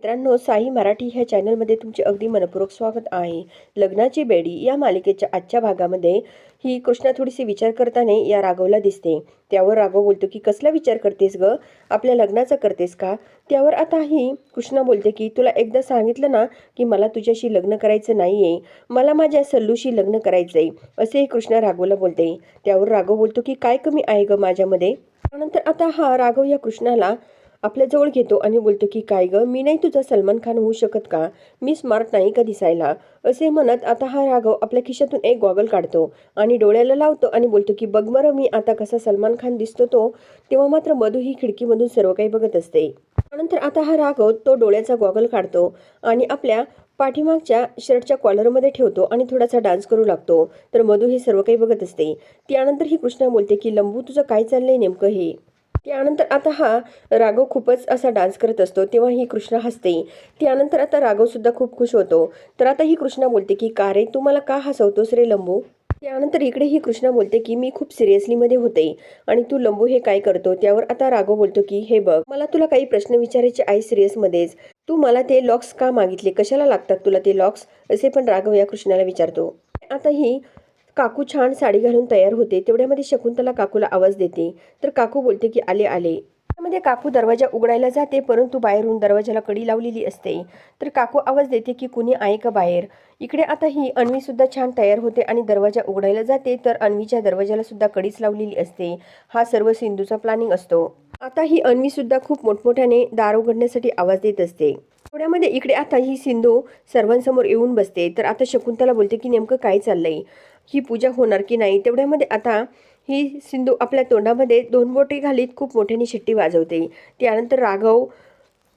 मित्रांनो साई मराठी ह्या चॅनलमध्ये तुमचे अगदी मनपूर्वक स्वागत आहे. लग्नाची बेडी या मालिकेच्या आजच्या भागामध्ये ही कृष्णा थोडीशी विचार करताना या राघवला दिसते. त्यावर राघव बोलतो की कसला विचार करतेस ग? आपल्या लग्नाचा करतेस का? त्यावर आता ही कृष्णा बोलते की तुला एकदा सांगितलं ना की मला तुझ्याशी लग्न करायचं नाही आहे मला माझ्या सल्लूशी लग्न करायचं आहे असेही कृष्णा राघवला बोलते. त्यावर राघव बोलतो की काय कमी आहे ग माझ्यामध्ये? त्यानंतर आता हा राघव या कृष्णाला आपल्याजवळ घेतो आणि बोलतो की काय ग मी नाही तुझा सलमान खान होऊ शकत का? मी स्मार्ट नाही का दिसायला? असे म्हणत आता हा राघव आपल्या खिशातून एक गॉगल काढतो आणि डोळ्याला लावतो आणि बोलतो की बघ बरं मी आता कसा सलमान खान दिसतो तो. तेव्हा मात्र मधू ही खिडकीमधून सर्व काही बघत असते. त्यानंतर आता हा राघव तो डोळ्याचा गॉगल काढतो आणि आपल्या पाठीमागच्या शर्टच्या कॉलरमध्ये ठेवतो आणि थोडासा डान्स करू लागतो. तर मधू हे सर्व काही बघत असते. त्यानंतर ही कृष्णा बोलते की लंबू तुझं काय चाललंय नेमकं हे? त्यानंतर आता हा राघव खूपच असा डान्स करत असतो. तेव्हा ही कृष्णा हसते. त्यानंतर आता राघव सुद्धा खूप खुश होतो. तर आता ही कृष्णा बोलते की का रे तू मला का हसवतोस रे लंबू? त्यानंतर इकडे ही कृष्णा बोलते की मी खूप सिरियसलीमध्ये होते आणि तू लंबू हे काय करतो? त्यावर आता राघव बोलतो की हे बघ मला तुला काही प्रश्न विचारायचे आहे सिरियसमध्येच तू मला ते लॉक्स का मागितले? कशाला लागतात तुला ते लॉक्स असे पण राघव या कृष्णाला विचारतो. आता ही काकू छान साडी घालून तयार होते तेवढ्यामध्ये शकुंतला काकूला आवाज देते. तर काकू बोलते की आले आले. त्यामध्ये काकू दरवाजा उघडायला जाते परंतु बाहेरून दरवाजाला कडी लावलेली असते. तर काकू आवाज देते की कुणी आहे का बाहेर? इकडे आता ही अन्वी सुद्धा छान तयार होते आणि दरवाजा उघडायला जाते तर अन्वीच्या दरवाजाला सुद्धा कडीच लावलेली असते. हा सर्व सिंधूचा प्लॅनिंग असतो. आता ही अन्वी सुद्धा खूप मोठमोठ्याने दार उघडण्यासाठी आवाज देत असते. थोड्यामध्ये इकडे आता ही सिंधू सर्वांसमोर येऊन बसते. तर आता शकुंतला बोलते की नेमकं काय चाललंय? ही पूजा होणार की नाही तेवढ्यामध्ये आता ही सिंधू आपल्या तोंडामध्ये दोन बोटे घालीत खूप मोठ्याने शिट्टी वाजवते. त्यानंतर राघव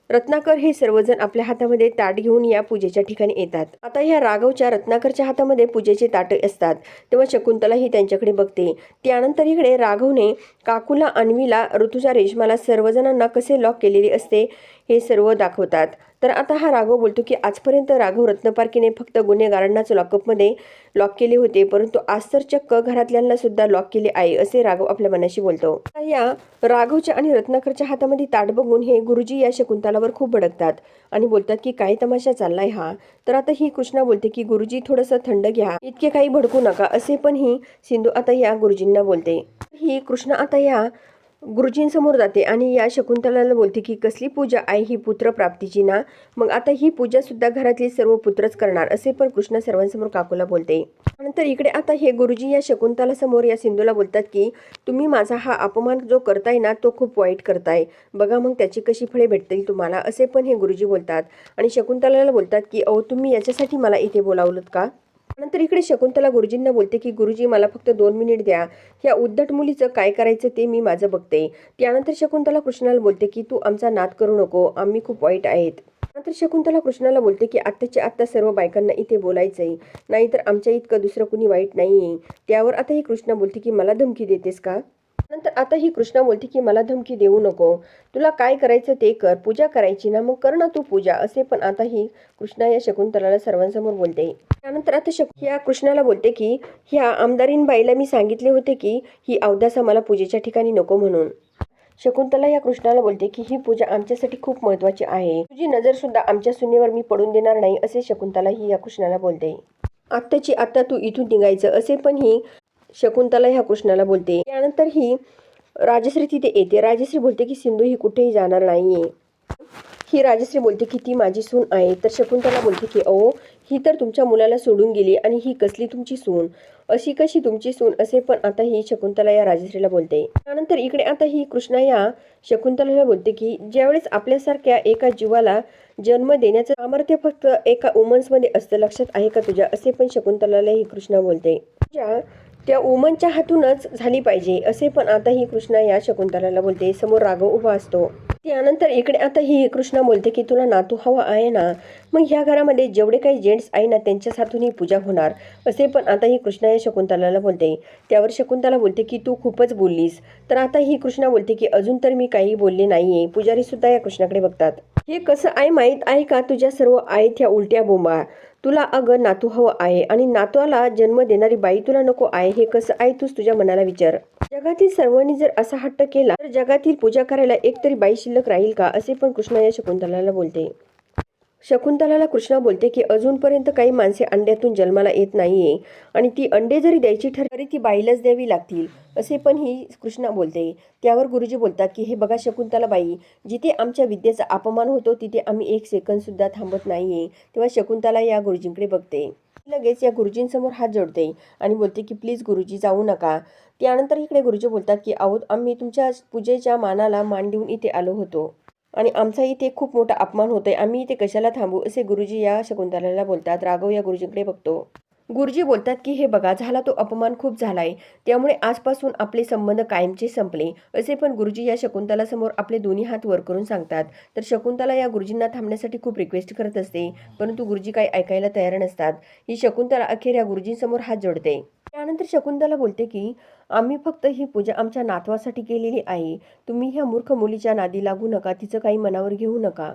रत्नाकर हे सर्वजण आपल्या हातामध्ये ताट घेऊन या पूजेच्या ठिकाणी येतात. आता ह्या राघवच्या रत्नाकरच्या हातामध्ये पूजेचे ताट असतात. तेव्हा शकुंतला ही त्यांच्याकडे बघते. त्यानंतर इकडे राघवने काकूला अन्वीला ऋतुजा रेशमाला सर्वजणांना कसे लॉक केलेले असते हे सर्व दाखवतात. तर आता हा राघव बोलतो की आजपर्यंत राघव रत्नपारकीने फक्त गुन्हेगारांनाच लॉकअपमध्ये लॉक केले होते परंतु आज तर चक्क घरातल्यांना सुद्धा लॉक केले आहे असे राघव आपल्या मनाशी बोलतो. आता या राघवच्या आणि रत्नाकरच्या हातामध्ये ताट बघून हे गुरुजी या शकुंतलावर खूप भडकतात आणि बोलतात की काय तमाशा चाललाय हा? तर आता ही कृष्णा बोलते की गुरुजी थोडंसं थंड घ्या. इतके काही भडकू नका असे पण ही सिंधू आता या गुरुजींना बोलते. ही कृष्णा आता या गुरुजींसमोर जाते आणि या शकुंतलाला बोलते की कसली पूजा? आहे ही पुत्र प्राप्तीची ना? मग आता ही पूजा सुद्धा घरातली सर्व पुत्रच करणार असे पण कृष्ण सर्वांसमोर काकूला बोलते. नंतर इकडे आता हे गुरुजी या शकुंतला समोर या सिंधूला बोलतात की तुम्ही माझा हा अपमान जो करताय ना तो खूप वाईट करताय. बघा मग त्याची कशी फळे भेटतील तुम्हाला असे पण हे गुरुजी बोलतात. आणि शकुंतलाला बोलतात की अहो तुम्ही याच्यासाठी मला इथे बोलावलं का? नंतर इकडे शकुंतला गुरुजींना बोलते की गुरुजी मला फक्त दोन मिनिट द्या. ह्या उद्धट मुलीचं काय करायचं ते मी माझं बघते. त्यानंतर शकुंतला कृष्णाला बोलते की तू आमचा नाद करू नको. आम्ही खूप वाईट आहेत. नंतर शकुंतला कृष्णाला बोलते की आत्ताच्या आत्ता सर्व बायकांना इथे बोलायचं आहे नाहीतर आमच्या इतकं दुसरं कुणी वाईट नाहीये. त्यावर आता ही कृष्णा बोलते की मला धमकी देतेस का? नंतर आता ही कृष्णा बोलते की मला धमकी देऊ नको. तुला काय करायचं ते कर. पूजा करायची ना मग कर ना तू पूजा. असे पण आता ही कृष्णा या शकुंतलाला सर्वांसमोर बोलते. त्यानंतर आता शक या कृष्णाला बोलते की ह्या आमदारीनबाईला मी सांगितले होते की ही अवदासा मला पूजेच्या ठिकाणी नको म्हणून. शकुंतला या कृष्णाला बोलते की ही पूजा आमच्यासाठी खूप महत्वाची आहे. तुझी नजर सुद्धा आमच्या सुनेवर मी पडून देणार नाही असे शकुंतला ही या कृष्णाला बोलते. आत्ताची आत्ता तू इथून निघायचं असे पण ही शकुंतला ह्या कृष्णाला बोलते. त्यानंतर ही राजश्री तिथे येते. राजश्री बोलते की सिंधू ही कुठेही जाणार नाहीये. ही राजश्री बोलते की ती माझी सून आहे. तर शकुंतला बोलते की अहो ही तर तुमच्या मुलाला सोडून गेली आणि ही कसली तुमची सून? अशी कशी तुमची सून असे पण आता ही शकुंतला या राजश्रीला बोलते. त्यानंतर इकडे आता ही कृष्णा या शकुंतलाला बोलते की ज्यावेळेस आपल्यासारख्या एका जीवाला जन्म देण्याचं सामर्थ्य फक्त एका वुमन्समध्ये असतं लक्षात आहे का तुझ्या? असे पण शकुंतलाला ही कृष्णा बोलते. तुझ्या त्या ओमनच्या हातूनच झाली पाहिजे असे पण आता ही कृष्णा या शकुंतलाला बोलते. समोर राघव उभा असतो. त्यानंतर इकडे आता ही कृष्णा बोलते की तुला नातू हवा आहे ना? मग ह्या घरामध्ये जेवढे काही जेंट्स आहे ना त्यांच्याच हातूनही पूजा होणार. असे पण आता ही कृष्णा या शकुंतलाला बोलते. त्यावर शकुंतला बोलते की तू खूपच बोललीस. तर आता ही कृष्णा बोलते की अजून तर मी काही बोलले नाहीये. पुजारी सुद्धा या कृष्णाकडे बघतात. हे कसं आहे माहीत आहे का? तुझ्या सर्व आहेत ह्या उलट्या बोंबा. तुला अगं नातू हवं आहे आणि नातवाला जन्म देणारी बाई तुला नको आहे हे कसं आहे तूच तुझ्या मनाला विचार. जगातील सर्वांनी जर असा हट्ट केला तर जगातील पूजा करायला एक तरी बाई शिल्लक राहील का? असे पण कृष्णा या शकुंतलाला बोलते. शकुंतलाला कृष्णा बोलते की अजूनपर्यंत काही माणसे अंड्यातून जन्माला येत नाहीये आणि ती अंडे जरी द्यायची ठरली ती बाईलाच द्यावी लागतील. असे पण ही कृष्णा बोलते. त्यावर गुरुजी बोलतात की हे बघा शकुंतला बाई जिथे आमच्या विद्येचा अपमान होतो तिथे आम्ही एक सेकंदसुद्धा थांबत नाहीये. तेव्हा शकुंतला या गुरुजींकडे बघते. लगेच या गुरुजींसमोर हात जोडते आणि बोलते की प्लीज गुरुजी जाऊ नका. त्यानंतर इकडे गुरुजी बोलतात की आहोत आम्ही तुमच्या पूजेच्या मानाला मान देऊन इथे आलो होतो. आणि आमचा इथे खूप मोठा अपमान होतोय. आम्ही इथे कशाला थांबू? असे गुरुजी या शकुंतलाला बोलतात. राघव या गुरुजींकडे बघतो. गुरुजी बोलतात की हे बघा झाला तो अपमान खूप झालाय. त्यामुळे आजपासून आपले संबंध कायमचे संपले. असे पण गुरुजी या शकुंतला समोर आपले दोन्ही हात वर करून सांगतात. तर शकुंतला या गुरुजींना थांबण्यासाठी खूप रिक्वेस्ट करत असते. परंतु गुरुजी काही ऐकायला तयार नसतात. ही शकुंतला अखेर या गुरुजींसमोर हात जोडते. त्यानंतर शकुंतला बोलते की आम्ही फक्त ही पूजा आमच्या नातवासाठी केलेली आहे तुम्ही ह्या मूर्ख मुलीच्या नादी लागू नका तिचं काही मनावर घेऊ नका.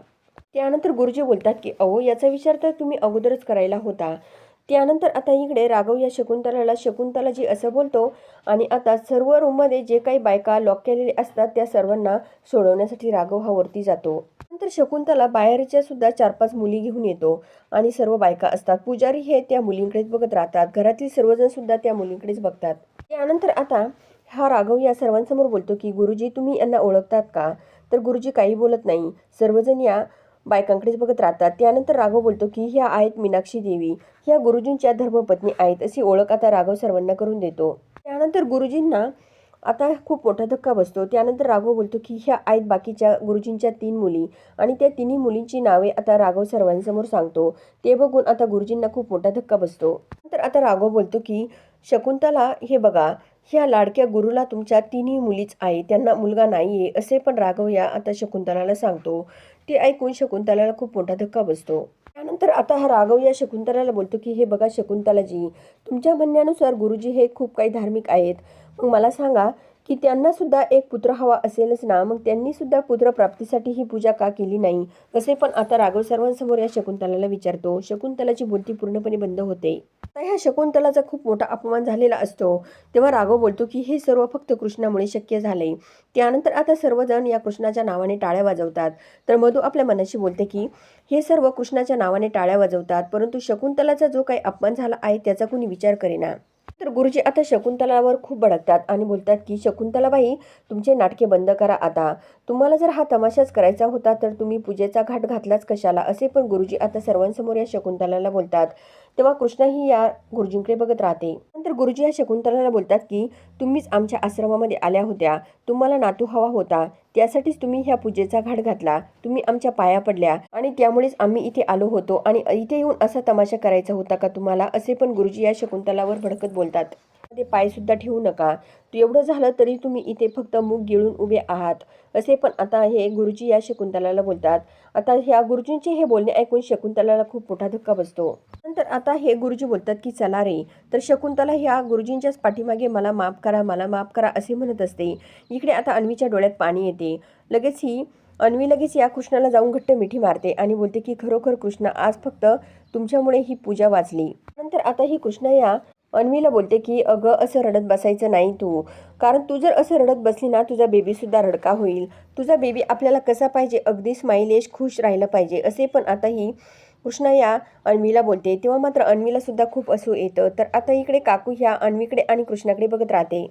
त्यानंतर गुरुजी बोलतात की अहो याचा विचार तर तुम्ही अगोदरच करायला होता. त्यानंतर आता इकडे राघव या शकुंतलाला शकुंतलाजी असं बोलतो आणि आता सर्व रूममध्ये जे काही बायका लॉक केलेले असतात त्या सर्वांना सोडवण्यासाठी राघव हा वरती जातो. नंतर शकुंतला बाहेरच्या सुद्धा चार पाच मुली घेऊन येतो आणि सर्व बायका असतात. पुजारी हे त्या मुलींकडेच बघत राहतात. घरातील सर्वजण सुद्धा त्या मुलींकडेच बघतात. त्यानंतर आता हा राघव या सर्वांसमोर बोलतो की गुरुजी तुम्ही यांना ओळखतात का? तर गुरुजी काही बोलत नाही. सर्वजण या बायकांकडेच बघत राहतात. त्यानंतर राघव बोलतो की ह्या आहेत मीनाक्षी देवी. ह्या गुरुजींच्या धर्मपत्नी आहेत. अशी ओळख आता राघव सर्वांना करून देतो. त्यानंतर गुरुजींना आता खूप मोठा धक्का बसतो. त्यानंतर राघव बोलतो की ह्या आहेत बाकीच्या गुरुजींच्या तीन मुली. आणि त्या तिन्ही मुलींची नावे आता राघव सर्वांसमोर सांगतो. ते बघून आता गुरुजींना खूप मोठा धक्का बसतो. नंतर आता राघव बोलतो की शकुंतला हे बघा ह्या लाडक्या गुरुला तुमच्या तिन्ही मुलीच आहे त्यांना मुलगा नाही आहे असे पण राघव या आता शकुंतलाला सांगतो. ते ऐकून शकुंतलाला खूप मोठा धक्का बसतो. त्यानंतर आता हा राघव या शकुंतलाला बोलतो की हे बघा शकुंतलाजी तुमच्या म्हणण्यानुसार गुरुजी हे खूप काही धार्मिक आहेत. मग मला सांगा की त्यांना सुद्धा एक पुत्र हवा असेलच ना. मग त्यांनी सुद्धा पुत्रप्राप्तीसाठी ही पूजा का केली नाही? असे पण आता राघव सर्वांसमोर या शकुंतलाला विचारतो. शकुंतलाची बुद्धी पूर्णपणे बंद होते. आता ह्या शकुंतलाचा खूप मोठा अपमान झालेला असतो. तेव्हा राघव बोलतो की हे सर्व फक्त कृष्णामुळे शक्य झाले त्यानंतर आता सर्वजण या कृष्णाच्या नावाने टाळ्या वाजवतात. तर मधू आपल्या मनाशी बोलते की हे सर्व कृष्णाच्या नावाने टाळ्या वाजवतात परंतु शकुंतलाचा जो काही अपमान झाला आहे त्याचा कुणी विचार करेना. तर गुरुजी आता शकुंतलावर खूप भडकतात आणि बोलतात की शकुंतलाबाई तुमचे नाटके बंद करा आता. तुम्हाला जर हा तमाशाच करायचा होता तर तुम्ही पूजेचा घाट घातलाच कशाला? असे पण गुरुजी आता सर्वांसमोर या शकुंतलाला बोलतात. तेव्हा कृष्णाही या गुरुजींकडे बघत राहते. नंतर गुरुजी या शकुंतलाला बोलतात की तुम्हीच आमच्या आश्रमामध्ये आल्या होत्या. तुम्हाला नातू हवा होता. त्यासाठीच तुम्ही ह्या पूजेचा घाट घातला. तुम्ही आमच्या पाया पडल्या. आणि त्यामुळेच आम्ही इथे आलो होतो. आणि इथे येऊन असा तमाशा करायचा होता का तुम्हाला? असे पण गुरुजी या शकुंतलावर भडकत बोलतात. ते पायसुद्धा ठेवू नका. एवढं झालं तरी तुम्ही इथे फक्त मूग गिळून उभे आहात. असे पण आता हे गुरुजी या शकुंतलाला बोलतात. आता ह्या गुरुजींचे हे बोलणे ऐकून शकुंतलाला खूप मोठा धक्का बसतो. नंतर आता हे गुरुजी बोलतात की चला रे. तर शकुंतला ह्या गुरुजींच्याच पाठीमागे मला माफ करा मला माफ करा असे म्हणत असते. इकडे आता अन्वीच्या डोळ्यात पाणी येते. लगेच ही अन्वी लगेच या कृष्णाला जाऊन घट्ट मिठी मारते आणि बोलते की खरोखर कृष्ण आज फक्त तुमच्यामुळे ही पूजा वाचली. नंतर आता ही कृष्णा या अन्वीला बोलते की अगं असं रडत बसायचं नाही तू. कारण तू जर असं रडत बसली ना तुझा बेबीसुद्धा रडका होईल. तुझा बेबी आपल्याला कसा पाहिजे? अगदी स्माइलेश खुश राहिलं पाहिजे. असे पण आता ही कृष्णा या अन्वीला बोलते. तेव्हा मात्र अन्वीला सुद्धा खूप असू येतं. तर आता इकडे काकू ह्या अन्वीकडे आणि कृष्णाकडे बघत राहते.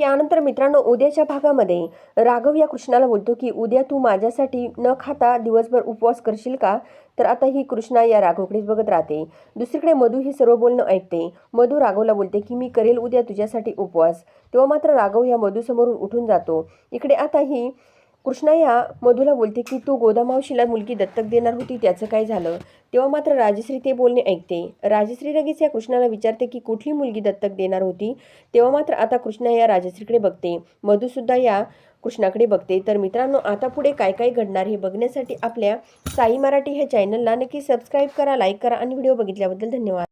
त्यानंतर मित्रांनो उद्याच्या भागामध्ये राघव या कृष्णाला बोलतो की उद्या तू माझ्यासाठी न खाता दिवसभर उपवास करशील का? तर आता ही कृष्णा या राघवकडेच बघत राहते. दुसरीकडे मधू हे सर्व बोलणं ऐकते. मधू राघवला बोलते की मी करेल उद्या तुझ्यासाठी उपवास. तेव्हा मात्र राघव या मधूसमोरून उठून जातो. इकडे आता ही कृष्णा या मधूला बोलते की तू गोदामावशीला मुलगी दत्तक देणार होती त्याचं काय झालं? तेव्हा मात्र राजश्री ते बोलणे ऐकते. राजश्री लगेच या कृष्णाला विचारते की कुठली मुलगी दत्तक देणार होती? तेव्हा मात्र आता कृष्णा या राजश्रीकडे बघते. मधुसुद्धा या कृष्णाकडे बघते. तर मित्रांनो आता पुढे काय काय घडणार हे बघण्यासाठी आपल्या साई मराठी ह्या चॅनलला नक्की सबस्क्राईब करा लाईक करा आणि व्हिडिओ बघितल्याबद्दल धन्यवाद.